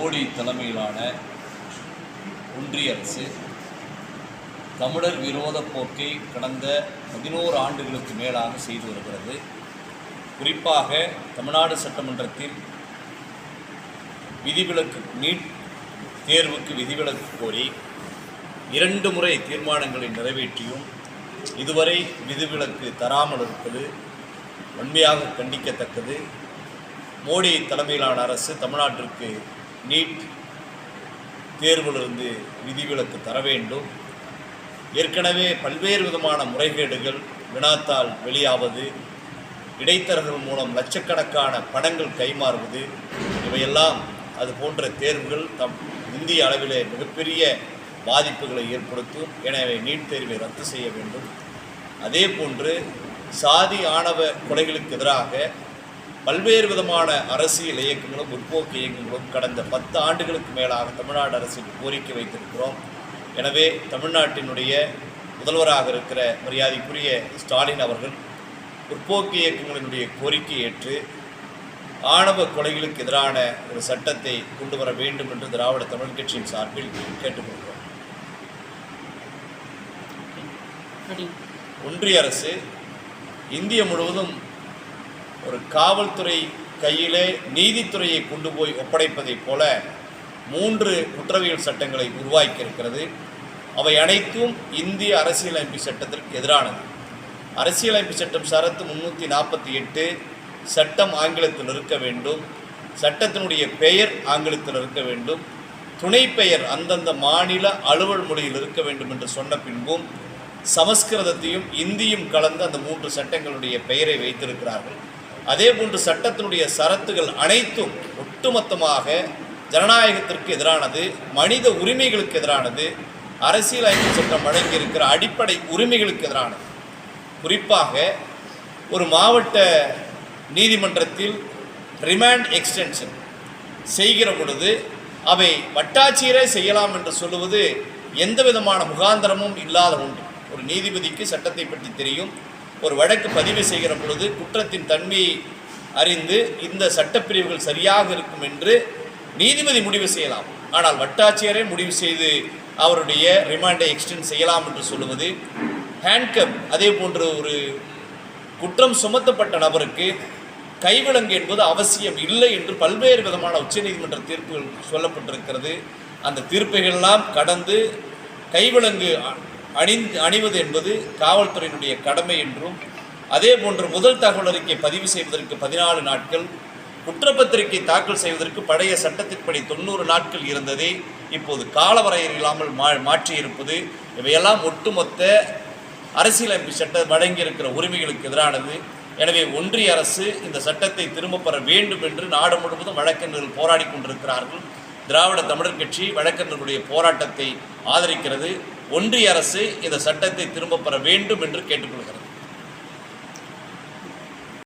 மோடி தலைமையிலான ஒன்றிய அரசு தமிழர் விரோத போக்கை கடந்த பதினோரு ஆண்டுகளுக்கு மேலாக செய்து வருகிறது. குறிப்பாக தமிழ்நாடு சட்டமன்றத்தில் விதிவிலக்கு நீட் தேர்வுக்கு விதிவிலக்கு கோரி இரண்டு முறை தீர்மானங்களை நிறைவேற்றியும் இதுவரை விதிவிலக்கு தராமல் இருப்பது வன்மையாக கண்டிக்கத்தக்கது. மோடி தலைமையிலான அரசு தமிழ்நாட்டிற்கு நீட் தேர்விலிருந்து விதிவிலக்கு தர வேண்டும். ஏற்கனவே பல்வேறு விதமான முறைகேடுகள் வினாத்தால் வெளியாவது இடைத்தரகர்கள் மூலம் லட்சக்கணக்கான பணங்கள் கைமாறுவது இவையெல்லாம் அது போன்ற தேர்வுகள் தம் இந்திய அளவிலே மிகப்பெரிய பாதிப்புகளை ஏற்படுத்தும். எனவே நீட் தேர்வை ரத்து செய்ய வேண்டும். அதே போன்று சாதி ஆணவ கொலைகளுக்கு எதிராக பல்வேறு விதமான அரசியல் இயக்கங்களும் முற்போக்கு இயக்கங்களும் கடந்த பத்து ஆண்டுகளுக்கு மேலாக தமிழ்நாடு அரசுக்கு கோரிக்கை வைத்திருக்கிறோம். எனவே தமிழ்நாட்டினுடைய முதல்வராக இருக்கிற மரியாதைக்குரிய ஸ்டாலின் அவர்கள் முற்போக்கு இயக்கங்களினுடைய கோரிக்கை ஏற்று ஆணவ கொலைகளுக்கு எதிரான ஒரு சட்டத்தை கொண்டு வர வேண்டும் என்று திராவிட தமிழ் கட்சியின் சார்பில் கேட்டுக்கொள்கிறோம். ஒன்றிய அரசு இந்திய முழுவதும் ஒரு காவல்துறை கையிலே நீதித்துறையை கொண்டு போய் ஒப்படைப்பதைப் போல மூன்று குற்றவியல் சட்டங்களை உருவாக்கி இருக்கிறது அவை அனைத்தும் இந்திய அரசியலமைப்பு சட்டத்திற்கு எதிரானது. அரசியலமைப்பு சட்டம் சரத்து முன்னூற்றி நாற்பத்தி எட்டு சட்டம் ஆங்கிலத்தில் இருக்க வேண்டும். சட்டத்தினுடைய பெயர் ஆங்கிலத்தில் இருக்க வேண்டும். துணை பெயர் அந்தந்த மாநில அலுவல் மொழியில் இருக்க வேண்டும் என்று சொன்ன பின்பும் சமஸ்கிருதத்தையும் இந்தியும் கலந்து அந்த மூன்று சட்டங்களுடைய பெயரை வைத்திருக்கிறார்கள். அதே போன்று சட்டத்தினுடைய சரத்துகள் அனைத்தும் ஒட்டுமொத்தமாக ஜனநாயகத்திற்கு எதிரானது மனித உரிமைகளுக்கு எதிரானது அரசியலமைப்பு சட்டம் வழங்கியிருக்கிற அடிப்படை உரிமைகளுக்கு எதிரானது. குறிப்பாக ஒரு மாவட்ட நீதிமன்றத்தில் ரிமாண்ட் எக்ஸ்டென்ஷன் செய்கிற பொழுது அவை வட்டாட்சியரே செய்யலாம் என்று சொல்லுவது எந்த விதமான முகாந்திரமும் இல்லாத ஒன்று. ஒரு நீதிபதிக்கு சட்டத்தை பற்றி தெரியும் ஒரு வழக்கு பதிவு செய்கிற பொழுது குற்றத்தின் தன்மையை அறிந்து இந்த சட்டப்பிரிவுகள் சரியாக இருக்கும் என்று நீதிபதி முடிவு செய்யலாம். ஆனால் வட்டாட்சியரே முடிவு செய்து அவருடைய ரிமாண்டை எக்ஸ்டெண்ட் செய்யலாம் என்று சொல்லுவது ஹேண்ட்கப் அதே போன்ற ஒரு குற்றம் சுமத்தப்பட்ட நபருக்கு கைவிலங்கு என்பது அவசியம் இல்லை என்று பல்வேறு விதமான உச்சநீதிமன்ற தீர்ப்புகள் சொல்லப்பட்டிருக்கிறது. அந்த தீர்ப்புகள்லாம் கடந்து கைவிலங்கு அணிந்து அணிவது என்பது காவல்துறையினுடைய கடமை என்றும் அதே போன்று முதல் தகவல் அறிக்கை பதிவு செய்வதற்கு பதினாலு நாட்கள் குற்றப்பத்திரிகை தாக்கல் செய்வதற்கு பழைய சட்டத்தின்படி தொண்ணூறு நாட்கள் இருந்ததை இப்போது காலவரையறை இல்லாமல் மா மாற்றியிருப்பது இவையெல்லாம் ஒட்டுமொத்த அரசியலமைப்பு சட்டம் வழங்கியிருக்கிற உரிமைகளுக்கு எதிரானது. எனவே ஒன்றிய அரசு இந்த சட்டத்தை திரும்பப் பெற வேண்டும் என்று நாடு முழுவதும் வழக்கறிஞர்கள் போராடி கொண்டிருக்கிறார்கள். திராவிட தமிழர் கட்சி வழக்கறிஞர்களுடைய போராட்டத்தை ஆதரிக்கிறது. ஒன்றிய அரசு இந்த சட்டத்தை திரும்பப் பெற வேண்டும் என்று கேட்டுக்கொள்கிறது.